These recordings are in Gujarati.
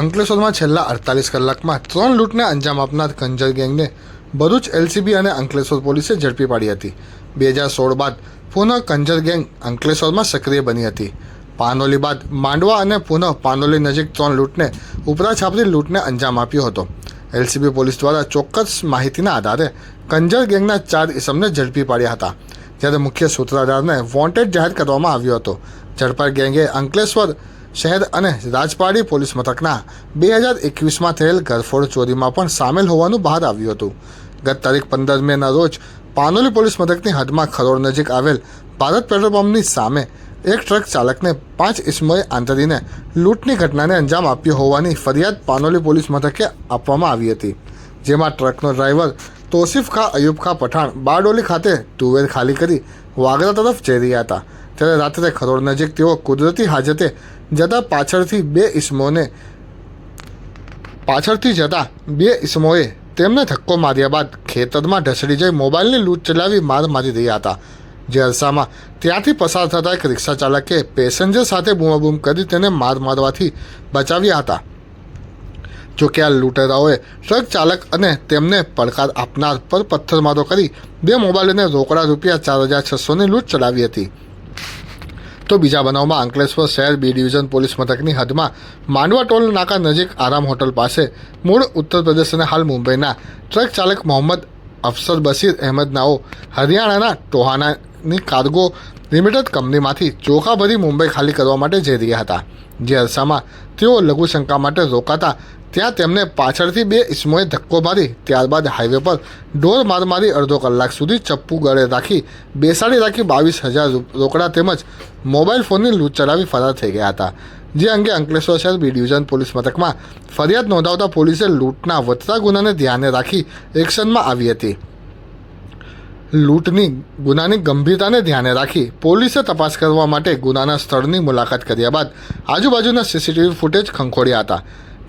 અંકલેશ્વરમાં છેલ્લા અડતાલીસ કલાકમાં ત્રણ લૂંટને અંજામ આપનાર કંજર ગેંગને ભરૂચ એલસીબી અને અંકલેશ્વર પોલીસે ઝડપી પાડી હતી. બે હજાર સોળ બાદ પુનઃ કંજર ગેંગ અંકલેશ્વરમાં સક્રિય બની હતી. પાનોલી બાદ માંડવા અને પુનઃ પાનોલી નજીક ત્રણ લૂંટને ઉપરા છાપરી લૂંટને અંજામ આપ્યો હતો. એલસીબી પોલીસ દ્વારા ચોક્કસ માહિતીના આધારે કંજર ગેંગના ચાર ઇસમને ઝડપી પાડ્યા હતા. જ્યારે મુખ્ય સૂત્રધારને વોન્ટેડ જાહેર કરવામાં આવ્યો હતો. ઝડપાઈ ગેંગે અંકલેશ્વર શહેર અને રાજપાડી પોલીસ મથકના બે હજાર એકવીસમાં થયેલ ગરફોડ ચોરીમાં પણ સામેલ હોવાનું બહાર આવ્યું હતું. ગત તારીખ પંદર મેના રોજ પાનોલી પોલીસ મથકની હદમાં ખરોડ નજીક આવેલ ભારત પેટ્રોલ પંપની સામે એક ટ્રક ચાલકને પાંચ ઇસમોએ આંતરીને લૂંટની ઘટનાને અંજામ આપ્યો હોવાની ફરિયાદ પાનોલી પોલીસ મથકે આપવામાં આવી હતી. જેમાં ટ્રકનો ડ્રાઈવર તોસિફ ખા, અયુબ ખા પઠાણ બારડોલી ખાતે ટુવેર ખાલી કરી વાગરા તરફ જઈ રહ્યા હતા. ત્યારે રાત્રે ખરોડ નજીક તેઓ કુદરતી હાજતે જતા પાછળથી બે ઇસમોને પાછળથી જતા બે ઇસમોએ તેમને ધક્કો માર્યા બાદ ખેતરમાં ઢસડી જઈ મોબાઈલની લૂંટ ચલાવી માર મારી રહ્યા હતા. જે અરસામાં ત્યાંથી પસાર થતા એક રિક્ષા ચાલકે પેસેન્જર સાથે બૂમાબૂમ કરી તેને માર મારવાથી બચાવ્યા હતા. જોકે આ લૂંટેરાઓએ ટ્રક ચાલક અને તેમને પડકાર આપનાર પર પથ્થરમારો કરી બે મોબાઈલ અને રોકડા રૂપિયા ચાર હજાર છસોની લૂંટ ચલાવી હતી. તો બીજા બનાવમાં અંકલેશ્વર શહેર બી ડિવિઝન પોલીસ મથકની હદમાં માંડવા ટોલ નાકા નજીક આરામ હોટલ પાસે મૂળ ઉત્તર પ્રદેશ અને હાલ મુંબઈના ટ્રક ચાલક મોહમ્મદ અફસર બશીર અહેમદનાઓ હરિયાણાના ટોહાનાની કાર્ગો લિમિટેડ કંપનીમાંથી ચોખા ભરી મુંબઈ ખાલી કરવા માટે જઈ રહ્યા હતા. જે અરસામાં તેઓ લઘુશંકા માટે રોકાતા ત્યાં તેમને પાછળથી બે ઇસમોએ ધક્કો મારી, ત્યારબાદ હાઈવે પર ઢોર માર મારી અડધો કલાક સુધી ચપ્પુ ગળે રાખી, બેસાડી રાખી બાવીસ હજાર રોકડા તેમજ મોબાઈલ ફોનની લૂંટ ચલાવી ફરાર થઈ ગયા હતા. જે અંગે અંકલેશ્વર શહેર બી ડિવિઝન પોલીસ મથકમાં ફરિયાદ નોંધાવતા પોલીસે લૂંટના વધતા ગુનાને ધ્યાને રાખી એક્શનમાં આવી હતી. લૂંટની ગુનાની ગંભીરતાને ધ્યાને રાખી પોલીસે તપાસ કરવા માટે ગુનાના સ્થળની મુલાકાત કર્યા બાદ આજુબાજુના સીસીટીવી ફૂટેજ ખંખોડ્યા હતા,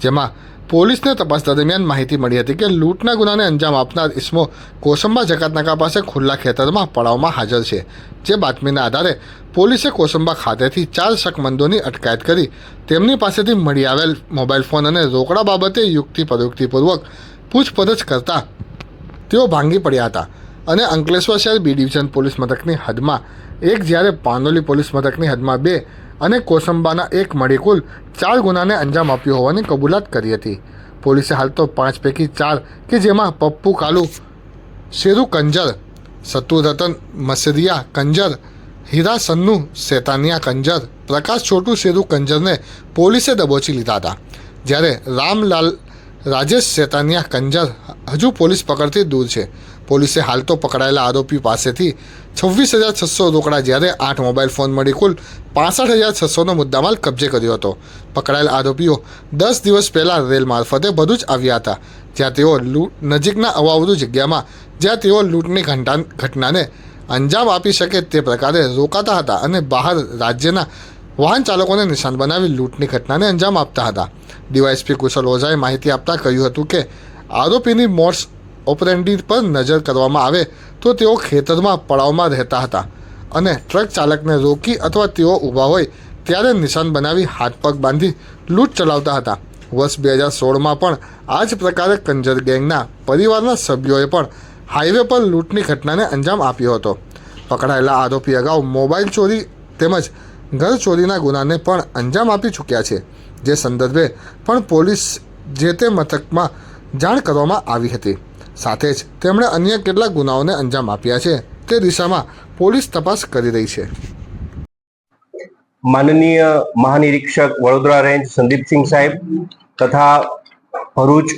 જેમાં પોલીસને તપાસ દરમિયાન માહિતી મળી હતી કે લૂંટના ગુનાને અંજામ આપનાર ઇસમો કોસંબા જકાતનાકા પાસે ખુલ્લા ખેતરમાં પડાવમાં હાજર છે. જે બાતમીના આધારે પોલીસે કોસંબા ખાતેથી ચાર શકમંદોની અટકાયત કરી તેમની પાસેથી મળી આવેલ મોબાઈલ ફોન અને રોકડા બાબતે યુક્તિ પ્રયુક્તિપૂર્વક પૂછપરછ કરતા તેઓ ભાંગી પડ્યા હતા અને અંકલેશ્વર શહેર બી ડિવિઝન પોલીસ મથકની હદમાં એક જ્યારે પાનોલી પોલીસ મથકની હદમાં બે અને કોસંબાના એક મળી કુલ ચાર ગુનાને અંજામ આપ્યો હોવાની કબૂલાત કરી હતી. પોલીસે હાલ તો પાંચ પૈકી ચાર કે જેમાં પપ્પુ કાલુ, શેરુ કંજર સતુરતન મસરિયા કંજર હીરા સન્નુ, શેતાનિયા કંજર પ્રકાશ છોટુ, શેરુ કંજરને પોલીસે દબોચી લીધા હતા. જ્યારે રામલાલ, રાજેશ શેતાનિયા કંજર હજુ પોલીસ પકડથી દૂર છે. પોલીસે હાલ તો પકડાયેલા આરોપી પાસેથી છવ્વીસ હજાર છસો રોકડા જ્યારે આઠ મોબાઈલ ફોન મળી કુલ પાસઠ હજાર છસોનો મુદ્દામાલ કબજે કર્યો હતો. પકડાયેલ આરોપીઓ દસ દિવસ પહેલાં રેલ મારફતે ભરૂચ આવ્યા હતા, જ્યાં તેઓ લૂંટ, નજીકના અવાવરૂ જગ્યામાં, જ્યાં તેઓ લૂંટની ઘંટા, ઘટનાને અંજામ આપી શકે તે પ્રકારે રોકાતા હતા અને બહાર રાજ્યના વાહન ચાલકોને નિશાન બનાવી લૂંટની ઘટનાને અંજામ આપતા હતા. ડીવાયએસપી કુશલ ઓઝાએ માહિતી આપતા કહ્યું હતું કે, આરોપીની મોડ્સ ઓપરેન્ડી પર નજર કરવામાં આવે તો તેઓ ખેતરમાં પડાવમાં રહેતા હતા અને ટ્રક ચાલકને રોકી અથવા તેઓ ઊભા હોય ત્યારે નિશાન બનાવી હાથ પગ બાંધી લૂંટ ચલાવતા હતા. વર્ષ બે હજાર સોળમાં પણ આ જ પ્રકારે કંજર ગેંગના પરિવારના સભ્યોએ પણ હાઈવે પર લૂંટની ઘટનાને અંજામ આપ્યો હતો. પકડાયેલા આરોપી અગાઉ મોબાઈલ ચોરી તેમજ ઘર ચોરીના ગુનાને પણ અંજામ આપી ચૂક્યા છે. જે સંદર્ભે પણ પોલીસ જે તે મથકમાં જાણ કરવામાં આવી હતી. સાથે જ તેમણે અન્ય કેટલાક ગુનાઓને અંજામ આપ્યા છે. તે દિશામાં પોલીસ તપાસ કરી રહી છે. માનનીય મહાનિરીક્ષક વડોદરા રેન્જ સંદીપસિંહ સાહેબ તથા ભરૂચ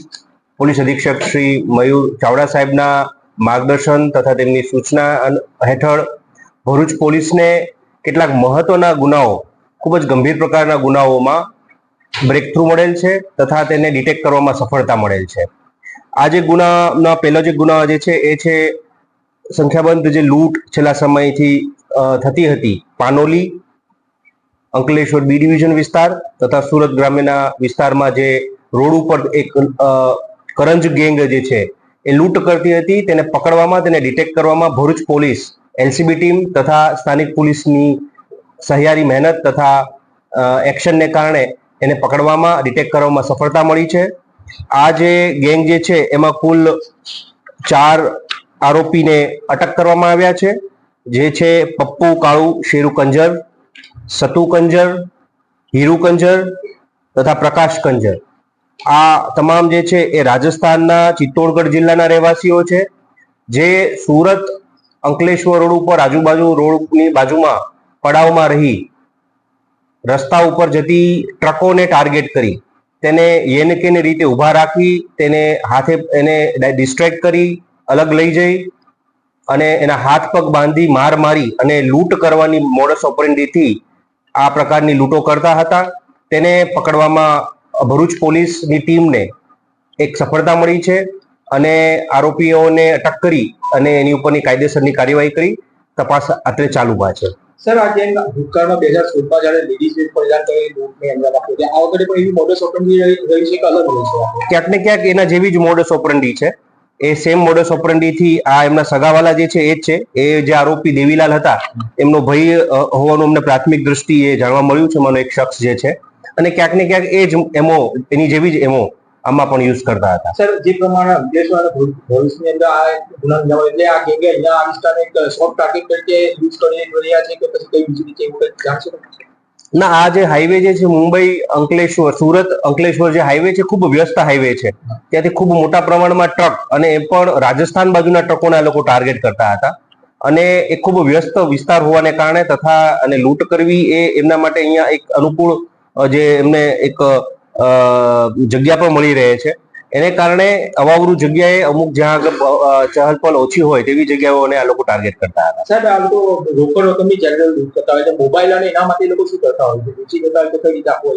પોલીસ અધિક્ષક શ્રી મયુર ચાવડા સાહેબના માર્ગદર્શન તથા તેમની સૂચના હેઠળ ભરૂચ પોલીસને કેટલાક મહત્વના ગુનાઓ, ખૂબ જ ગંભીર પ્રકારના ગુનાઓમાં બ્રેક થ્રુ મળેલ છે તથા તેને ડિટેક્ટ કરવામાં સફળતા મળેલ છે. આ જે ગુનાના પહેલો જે ગુના જે છે, એ છે સંખ્યાબંધ જે લૂંટ છેલ્લા સમયથી થતી હતી. પાનોલી, અંકલેશ્વર બી ડિવિઝન વિસ્તાર તથા સુરત ગ્રામ્યના વિસ્તારમાં જે રોડ ઉપર એક કરંજ ગેંગ જે છે, એ લૂંટ કરતી હતી. તેને પકડવામાં, તેને ડિટેક્ટ કરવામાં ભરૂચ પોલીસ, એલસીબી ટીમ તથા સ્થાનિક પોલીસની સહિયારી મહેનત તથા એક્શનને કારણે એને પકડવામાં, ડિટેક્ટ કરવામાં સફળતા મળી છે. આ જે ગેંગ જે છે, એમાં કુલ ચાર આરોપીને અટક કરવામાં આવ્યા છે. જે છે પપ્પુ, કાળુ, શેરુ કંજર, સતુ કંજર, હીરુ કંજર તથા પ્રકાશ કંજર. આ તમામ જે છે એ રાજસ્થાનના ચિત્તોડગઢ જિલ્લાના રહેવાસીઓ છે. જે સુરત, અંકલેશ્વર રોડ ઉપર આજુબાજુ રોડની બાજુમાં પડાવમાં રહી રસ્તા ઉપર જતી ટ્રકોને ટાર્ગેટ કરી તેને યેને કેને રીતે ઊભા રાખી, તેને હાથે એને ડિસ્ટ્રેક્ટ કરી, અલગ લઈ જઈ અને એના હાથ પગ બાંધી માર મારી અને લૂંટ કરવાની મોડસ ઓપરેન્ડીથી આ પ્રકારની લૂંટો કરતા હતા. તેને પકડવામાં ભરૂચ પોલીસની ટીમને એક સફળતા મળી છે અને આરોપીઓને અટક કરી અને એની ઉપરની કાયદેસરની કાર્યવાહી કરી. તપાસ અત્રે ચાલુમાં છે. સર આ ગેંગ ભૂતકાળમાં બે હજાર સોળમાં જયારે લેડીઝ વેર પરિધાન કરી લૂંટને અંજામ આપ્યો આ વખતે પણ એવી મોડસ ઓપરેન્ડી રહી છે કે અલગ રહી છે? ક્યાંક ને ક્યાંક એના જેવી જ મોડસ ઓપરંડી છે. એ સેમ મોડસ ઓપરન્ડીથી આ એમના સગાવાલા જે છે, એ જ છે. એ જે આરોપી દેવીલાલ હતા, એમનો ભય હોવાનું અમને પ્રાથમિક દ્રષ્ટિએ જાણવા મળ્યું છે, મને એક શખ્સ જે છે. અને ક્યાંક ને ક્યાંક એ જ એમો, એની જેવી જ એમો આમાં પણ યુઝ કરતા હતા. સર જે પ્રમાણે અંકલેશ્વર ભવિષ્યની અંદર આ ગુના અંજામ એટલે આ ગેંગે અહીંયા આ વિસ્તારને એક સોફ્ટ ટાર્ગેટ તરીકે યુઝ કરી રહ્યા છે કે પછી કઈ બીજી રીતે એવું જાણશો ના આ જે હાઈવે જે છે મુંબઈ અંકલેશ્વર સુરત અંકલેશ્વર જે હાઈવે છે ખૂબ વ્યસ્ત હાઈવે છે. ત્યાંથી ખૂબ મોટા પ્રમાણમાં ટ્રક અને એ પણ રાજસ્થાન બાજુના ટ્રકોને આ લોકો ટાર્ગેટ કરતા હતા. અને એ ખૂબ વ્યસ્ત વિસ્તાર હોવાને કારણે તથા અને લૂંટ કરવી એ એમના માટે અહીંયા એક અનુકૂળ જે એમને એક જગ્યા પણ મળી રહે છે. એને કારણે અવાવરું જગ્યાએ અમુક જ્યાં આગળ ચહલ પહલ ઓછી હોય તેવી જગ્યાઓને આ લોકો ટાર્ગેટ કરતા હતા. સાહેબ આમ તો રોકડ રકમની જનરલ લૂંટ કરતા હોય છે. મોબાઈલ અને એના માટે લોકો શું કરતા હોય છે? વેચી દેતા હોય તો કઈ રીતે આપવો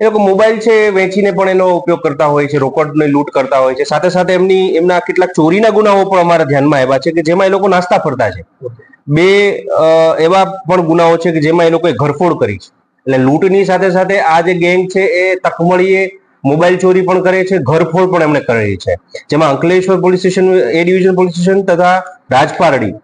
એ લોકો મોબાઈલ છે વેચીને પણ એનો ઉપયોગ કરતા હોય છે રોકડને લૂંટ કરતા હોય છે. સાથે સાથે એમની એમના કેટલાક ચોરીના ગુનાઓ પણ અમારા ધ્યાનમાં આવ્યા છે કે જેમાં એ લોકો નાસ્તા ફરતા છે. બે એવા પણ ગુનાઓ છે કે જેમાં એ લોકોએ ઘરફોડ કરી છે. એટલે લૂંટની સાથે સાથે આ જે ગેંગ છે એ તકમળીએ મોબાઈલ ચોરી પણ કરે છે ઘરફોડ પણ એમણે કરેલી છે. જેમાં Ankleshwar police station A division police station તથા રાજપારડી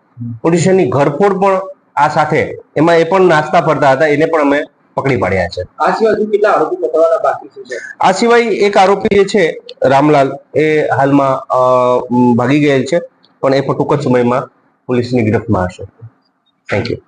પોલીસ સ્ટેશનની ઘરફોડ પણ આ સાથે એમાં એ પણ નાસ્તા ફરતા હતા એને પણ અમે પકડી પાડ્યા છે. આ સિવાય હજુ કેટલા આરોપી પકડવાના બાકી છે આ સિવાય એક આરોપી જે છે રામલાલ એ હાલમાં ભાગી ગયેલ છે પણ એ પણ ટૂંક જ સમયમાં પોલીસની ગિરફ્તમાં હશે. Thank you